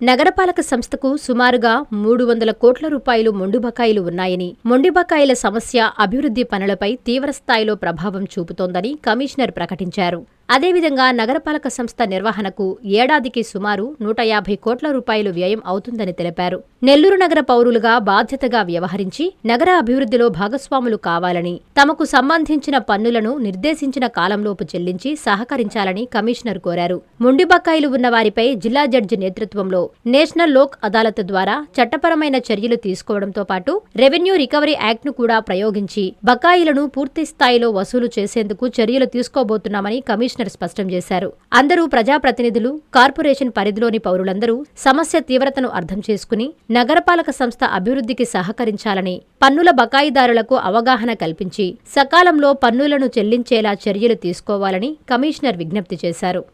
నగరపాలక సంస్థకు సుమారుగా మూడు వందల కోట్ల రూపాయలు మొండి బకాయిలు ఉన్నాయని మొండి బకాయిల సమస్య అభివృద్ధి పనులపై తీవ్రస్థాయిలో ప్రభావం చూపుతోందని కమిషనర్ ప్రకటించారు. అదేవిధంగా నగరపాలక సంస్థ నిర్వహణకు ఏడాదికి సుమారు నూట యాభై కోట్ల రూపాయలు వ్యయం అవుతుందని తెలిపారు. నెల్లూరు నగర పౌరులుగా బాధ్యతగా వ్యవహరించి నగర అభివృద్ధిలో భాగస్వాములు కావాలని తమకు సంబంధించిన పన్నులను నిర్దేశించిన కాలంలోపు చెల్లించి సహకరించాలని కమిషనర్ కోరారు. ముండి బకాయిలు ఉన్న వారిపై జిల్లా జడ్జి నేతృత్వంలో నేషనల్ లోక్ అదాలత్ ద్వారా చట్టపరమైన చర్యలు తీసుకోవడంతో పాటు రెవెన్యూ రికవరీ యాక్ట్ను కూడా ప్రయోగించి బకాయిలను పూర్తి స్థాయిలో వసూలు చేసేందుకు చర్యలు తీసుకోబోతున్నామని కమిషనర్ స్పష్టం చేశారు. అందరూ ప్రజాప్రతినిధులు కార్పొరేషన్ పరిధిలోని పౌరులందరూ సమస్య తీవ్రతను అర్థం చేసుకుని నగరపాలక సంస్థ అభివృద్ధికి సహకరించాలని పన్నుల బకాయిదారులకు అవగాహన కల్పించి సకాలంలో పన్నులను చెల్లించేలా చర్యలు తీసుకోవాలని కమిషనర్ విజ్ఞప్తి చేశారు.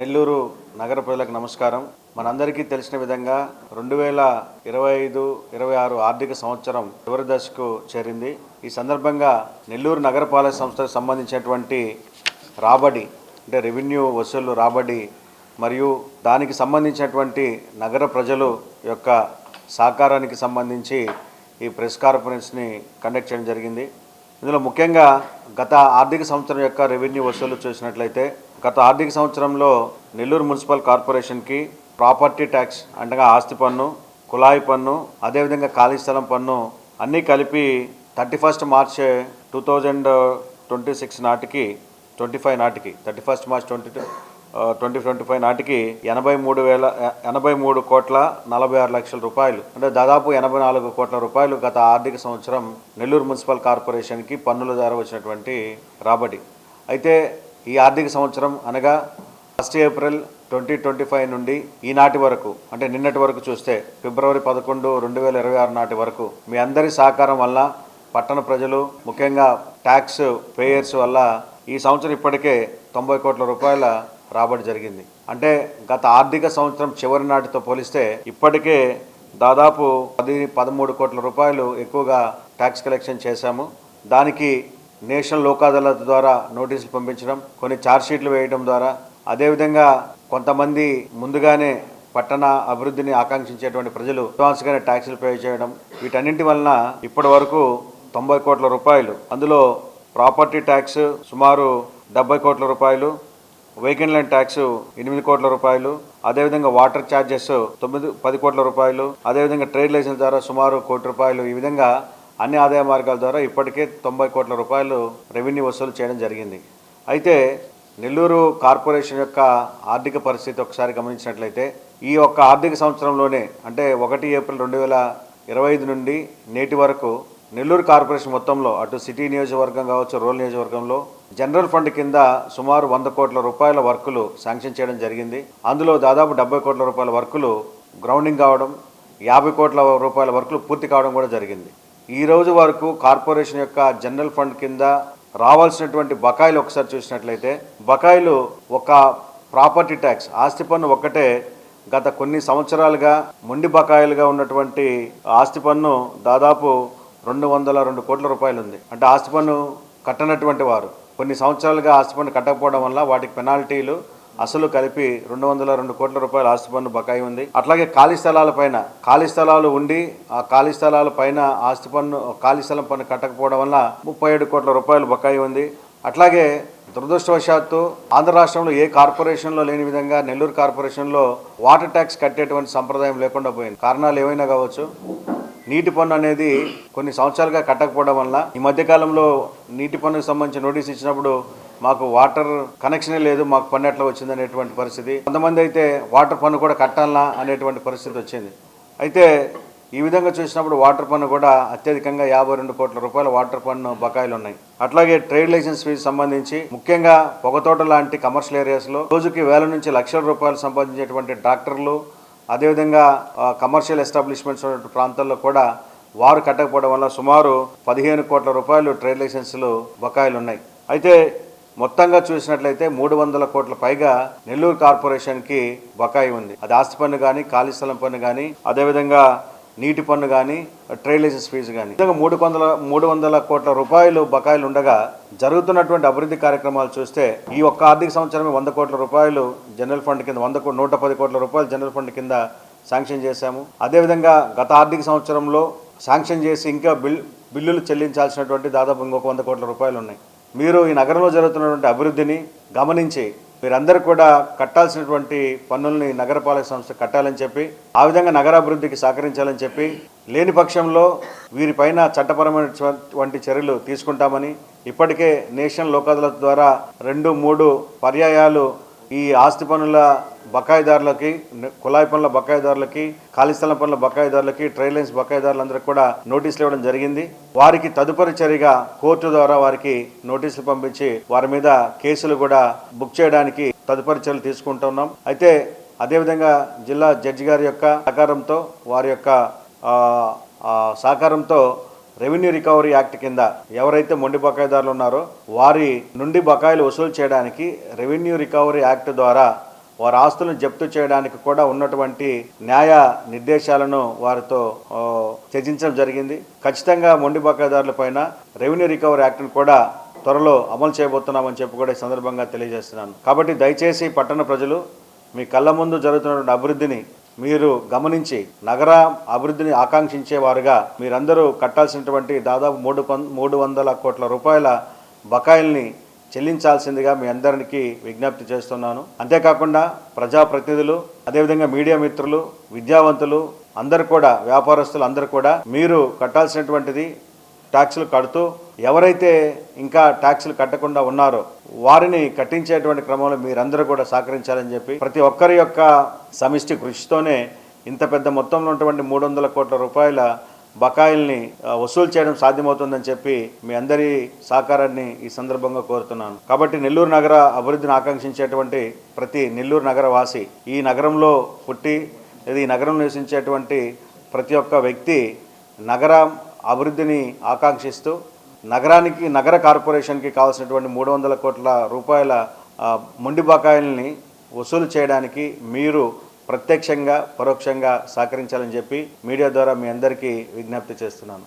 నెల్లూరు నగర ప్రజలకు నమస్కారం. మనందరికీ తెలిసిన విధంగా రెండు వేల ఇరవై ఐదు ఇరవై ఆరు ఆర్థిక సంవత్సరం చివరి దశకు చేరింది. ఈ సందర్భంగా నెల్లూరు నగరపాలక సంస్థకు సంబంధించినటువంటి రాబడి అంటే రెవెన్యూ వసూలు రాబడి మరియు దానికి సంబంధించినటువంటి నగర ప్రజలు యొక్క సహకారానికి సంబంధించి ఈ ప్రెస్ కాన్ఫరెన్స్ని కండక్ట్ చేయడం జరిగింది. ఇందులో ముఖ్యంగా గత ఆర్థిక సంవత్సరం యొక్క రెవెన్యూ వసూలు చూసినట్లయితే గత ఆర్థిక సంవత్సరంలో నెల్లూరు మున్సిపల్ కార్పొరేషన్కి ప్రాపర్టీ ట్యాక్స్ అనగా ఆస్తి పన్ను కుళాయి పన్ను అదేవిధంగా ఖాళీ స్థలం పన్ను అన్నీ కలిపి thirty first March two thousand twenty six నాటికి ట్వంటీ ఫైవ్ నాటికి thirty first March twenty twenty twenty five నాటికి ఎనభై మూడు వేల ఎనభై మూడు కోట్ల నలభై ఆరు లక్షల రూపాయలు. అంటే దాదాపు ఎనభై నాలుగు కోట్ల రూపాయలు గత ఆర్థిక సంవత్సరం నెల్లూరు మున్సిపల్ కార్పొరేషన్కి పన్నుల ద్వారా వచ్చినటువంటి రాబడి. అయితే ఈ ఆర్థిక సంవత్సరం అనగా first April twenty twenty five నుండి ఈనాటి వరకు అంటే నిన్నటి వరకు చూస్తే ఫిబ్రవరి పదకొండు రెండు వేల ఇరవై ఆరు నాటి వరకు మీ అందరి సహకారం వల్ల పట్టణ ప్రజలు ముఖ్యంగా ట్యాక్స్ పేయర్స్ వల్ల ఈ సంవత్సరం ఇప్పటికే తొంభై కోట్ల రూపాయల రాబడి జరిగింది. అంటే గత ఆర్థిక సంవత్సరం చివరి నాటితో పోలిస్తే ఇప్పటికే దాదాపు పది పదమూడు కోట్ల రూపాయలు ఎక్కువగా ట్యాక్స్ కలెక్షన్ చేశాము. దానికి నేషనల్ లోక్ అదాలత్ ద్వారా నోటీసులు పంపించడం కొన్ని ఛార్జ్షీట్లు వేయడం ద్వారా అదేవిధంగా కొంతమంది ముందుగానే పట్టణ అభివృద్ధిని ఆకాంక్షించేటువంటి ప్రజలు అడ్వాన్స్గానే ట్యాక్సులు పే చేయడం వీటన్నింటి వలన ఇప్పటి వరకు తొంభై కోట్ల రూపాయలు అందులో ప్రాపర్టీ ట్యాక్స్ సుమారు డెబ్బై కోట్ల రూపాయలు వెహికల్ ల్యాండ్ ట్యాక్స్ ఎనిమిది కోట్ల రూపాయలు అదేవిధంగా వాటర్ ఛార్జెస్ తొమ్మిది పది కోట్ల రూపాయలు అదేవిధంగా ట్రేడ్ లైసెన్స్ ద్వారా సుమారు కోటి రూపాయలు. ఈ విధంగా అన్ని ఆదాయ మార్గాల ద్వారా ఇప్పటికే తొంభై కోట్ల రూపాయలు రెవెన్యూ వసూలు చేయడం జరిగింది. అయితే నెల్లూరు కార్పొరేషన్ యొక్క ఆర్థిక పరిస్థితి ఒకసారి గమనించినట్లయితే ఈ ఒక్క ఆర్థిక సంవత్సరంలోనే అంటే ఒకటి ఏప్రిల్ రెండు వేల ఇరవై ఐదు నుండి నేటి వరకు నెల్లూరు కార్పొరేషన్ మొత్తంలో అటు సిటీ నియోజకవర్గం కావచ్చు రూరల్ నియోజకవర్గంలో జనరల్ ఫండ్ కింద సుమారు వంద కోట్ల రూపాయల వర్కులు శాంక్షన్ చేయడం జరిగింది. అందులో దాదాపు డెబ్బై కోట్ల రూపాయల వర్కులు గ్రౌండింగ్ కావడం యాభై కోట్ల రూపాయల వర్కులు పూర్తి కావడం కూడా జరిగింది. ఈ రోజు వరకు కార్పొరేషన్ యొక్క జనరల్ ఫండ్ కింద రావాల్సినటువంటి బకాయిలు ఒకసారి చూసినట్లయితే బకాయిలు ఒక ప్రాపర్టీ ట్యాక్స్ ఆస్తి పన్ను ఒక్కటే గత కొన్ని సంవత్సరాలుగా మొండి బకాయిలుగా ఉన్నటువంటి ఆస్తి పన్ను దాదాపు రెండు వందల రెండు కోట్ల రూపాయలు ఉంది అంటే ఆస్తి పన్ను కట్టనటువంటి వారు. కొన్ని సంవత్సరాలుగా ఆస్తి పన్ను కట్టకపోవడం వల్ల వాటికి పెనాల్టీలు అసలు కలిపి రెండు వందల రెండు కోట్ల రూపాయల ఆస్తి పన్ను బకాయి ఉంది. అట్లాగే ఖాళీ స్థలాల పైన ఖాళీ స్థలాలు ఉండి ఆ ఖాళీ స్థలాల పైన ఆస్తి పన్ను ఖాళీ స్థలం పన్ను కట్టకపోవడం వల్ల ముప్పై ఏడు కోట్ల రూపాయలు బకాయి ఉంది. అట్లాగే దురదృష్టవశాత్తు ఆంధ్ర రాష్ట్రంలో ఏ కార్పొరేషన్లో లేని విధంగా నెల్లూరు కార్పొరేషన్లో వాటర్ ట్యాక్స్ కట్టేటువంటి సంప్రదాయం లేకుండా పోయింది. కారణాలు ఏవైనా కావచ్చు? నీటి పన్ను అనేది కొన్ని సంవత్సరాలుగా కట్టకపోవడం వల్ల ఈ మధ్య కాలంలో నీటి పన్నుకు సంబంధించి నోటీస్ ఇచ్చినప్పుడు మాకు వాటర్ కనెక్షనే లేదు మాకు పన్ను ఎట్లా వచ్చింది అనేటువంటి పరిస్థితి. కొంతమంది అయితే వాటర్ పన్ను కూడా కట్టాలా అనేటువంటి పరిస్థితి వచ్చింది. అయితే ఈ విధంగా చూసినప్పుడు వాటర్ పన్ను కూడా అత్యధికంగా యాభై రెండు కోట్ల రూపాయల వాటర్ పన్ను బకాయిలు ఉన్నాయి. అట్లాగే ట్రేడ్ లైసెన్స్ ఫీజు సంబంధించి ముఖ్యంగా పొగతోట లాంటి కమర్షియల్ ఏరియాస్లో రోజుకి వేల నుంచి లక్షల రూపాయలు సంపాదించేటువంటి డాక్టర్లు అదేవిధంగా కమర్షియల్ ఎస్టాబ్లిష్మెంట్స్ ఉన్నటువంటి ప్రాంతాల్లో కూడా వారు కట్టకపోవడం వల్ల సుమారు పదిహేను కోట్ల రూపాయలు ట్రేడ్ లైసెన్సులు బకాయిలు ఉన్నాయి అయితే మొత్తంగా చూసినట్లయితే మూడు వందల కోట్ల పైగా నెల్లూరు కార్పొరేషన్కి బకాయి ఉంది. అది ఆస్తి పన్ను కానీ ఖాళీ స్థలం పన్ను కానీ అదేవిధంగా నీటి పన్ను కానీ ట్రైలేజెస్ ఫీజు కానీ ఇంకా మూడు వందల మూడు వందల కోట్ల రూపాయలు బకాయిలు ఉండగా జరుగుతున్నటువంటి అభివృద్ధి కార్యక్రమాలు చూస్తే ఈ ఒక్క ఆర్థిక సంవత్సరమే వంద కోట్ల రూపాయలు జనరల్ ఫండ్ కింద వంద నూట పది కోట్ల రూపాయలు జనరల్ ఫండ్ కింద శాంక్షన్ చేశాము. అదేవిధంగా గత ఆర్థిక సంవత్సరంలో శాంక్షన్ చేసి ఇంకా బిల్ బిల్లులు చెల్లించాల్సినటువంటి దాదాపు ఇంకొక వంద కోట్ల రూపాయలు ఉన్నాయి. మీరు ఈ నగరంలో జరుగుతున్నటువంటి అభివృద్ధిని గమనించి మీరందరూ కూడా కట్టాల్సినటువంటి పన్నుల్ని నగరపాలక సంస్థ కట్టాలని చెప్పి ఆ విధంగా నగరాభివృద్ధికి సహకరించాలని చెప్పి లేని పక్షంలో వీరిపైన చట్టపరమైనటువంటి చర్యలు తీసుకుంటామని ఇప్పటికే నేషనల్ లోక్ అదాలత్ ద్వారా రెండు మూడు పర్యాయాలు ఈ ఆస్తి పనుల బకాయిదారులకి కుళాయి పనుల బకాయిదారులకి ఖాళీ స్థలం పనుల బకాయిదారులకి ట్రైన్ లైన్స్ బకాయిదారులందరికీ కూడా నోటీసులు ఇవ్వడం జరిగింది. వారికి తదుపరి చర్యగా కోర్టు ద్వారా వారికి నోటీసులు పంపించి వారి మీద కేసులు కూడా బుక్ చేయడానికి తదుపరి చర్యలు తీసుకుంటున్నాం అయితే అదేవిధంగా జిల్లా జడ్జి గారి యొక్క సహకారంతో వారి యొక్క సహకారంతో రెవెన్యూ రికవరీ యాక్ట్ కింద ఎవరైతే మొండి బకాయిదారులు ఉన్నారో వారి నుండి బకాయిలు వసూలు చేయడానికి రెవెన్యూ రికవరీ యాక్ట్ ద్వారా వారి ఆస్తులను జప్తు చేయడానికి కూడా ఉన్నటువంటి న్యాయ నిర్దేశాలను వారితో చర్చించడం జరిగింది. ఖచ్చితంగా మొండి బకాయిదారుల పైన రెవెన్యూ రికవరీ యాక్ట్ను కూడా త్వరలో అమలు చేయబోతున్నామని చెప్పి కూడా ఈ సందర్భంగా తెలియజేస్తున్నాను. కాబట్టి దయచేసి పట్టణ ప్రజలు మీ కళ్ళ ముందు జరుగుతున్నటువంటి అభివృద్ధిని మీరు గమనించి నగర అభివృద్ధిని ఆకాంక్షించేవారుగా మీరందరూ కట్టాల్సినటువంటి దాదాపు మూడు పం మూడు వందల కోట్ల రూపాయల బకాయిల్ని చెల్లించాల్సిందిగా మీ అందరికీ విజ్ఞప్తి చేస్తున్నాను. అంతేకాకుండా ప్రజాప్రతినిధులు అదేవిధంగా మీడియా మిత్రులు విద్యావంతులు అందరు కూడా వ్యాపారస్తులు అందరూ కూడా మీరు కట్టాల్సినటువంటిది ట్యాక్సులు కడుతూ ఎవరైతే ఇంకా ట్యాక్సులు కట్టకుండా ఉన్నారో వారిని కట్టించేటువంటి క్రమంలో మీరందరూ కూడా సహకరించాలని చెప్పి ప్రతి ఒక్కరి యొక్క సమిష్టి కృషితోనే ఇంత పెద్ద మొత్తంలో ఉన్నటువంటి మూడు వందల కోట్ల రూపాయల బకాయిల్ని వసూలు చేయడం సాధ్యమవుతుందని చెప్పి మీ అందరి సహకారాన్ని ఈ సందర్భంగా కోరుతున్నాను. కాబట్టి నెల్లూరు నగర అభివృద్ధిని ఆకాంక్షించేటువంటి ప్రతి నెల్లూరు నగర వాసి ఈ నగరంలో పుట్టి లేదా ఈ నగరం నివసించేటువంటి ప్రతి ఒక్క వ్యక్తి నగరం అభివృద్ధిని ఆకాంక్షిస్తూ నగరానికి నగర కార్పొరేషన్కి కావాల్సినటువంటి మూడు వందల కోట్ల రూపాయల మొండి బకాయిల్ని వసూలు చేయడానికి మీరు ప్రత్యక్షంగా పరోక్షంగా సహకరించాలని చెప్పి మీడియా ద్వారా మీ అందరికీ విజ్ఞప్తి చేస్తున్నాను.